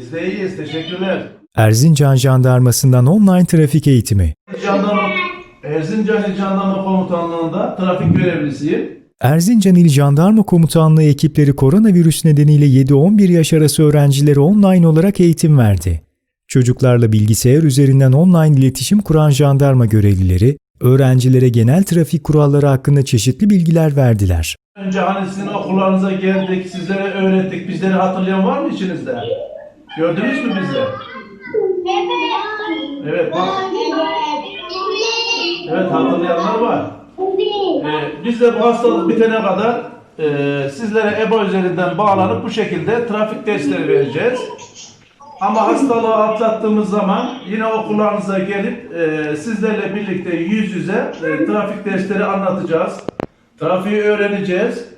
Biz de iyiyiz. Teşekkürler. Erzincan Jandarması'ndan online trafik eğitimi. Erzincan İl Jandarma Komutanlığı'nda trafik görevlisiyim. Erzincan İl Jandarma Komutanlığı ekipleri koronavirüs nedeniyle 7-11 yaş arası öğrencilere online olarak eğitim verdi. Çocuklarla bilgisayar üzerinden online iletişim kuran jandarma görevlileri, öğrencilere genel trafik kuralları hakkında çeşitli bilgiler verdiler. Önce hani sizin okullarınıza geldik, sizlere öğrettik. Bizleri hatırlayan var mı içinizde? Gördünüz mü bizi? Evet bak. Evet hatırlayanlar var. Ee, biz de bu hastalık bitene kadar e, sizlere EBA üzerinden bağlanıp bu şekilde trafik dersleri vereceğiz. Ama hastalığı atlattığımız zaman yine okullarınıza gelip e, sizlerle birlikte yüz yüze e, trafik dersleri anlatacağız. Trafiği öğreneceğiz.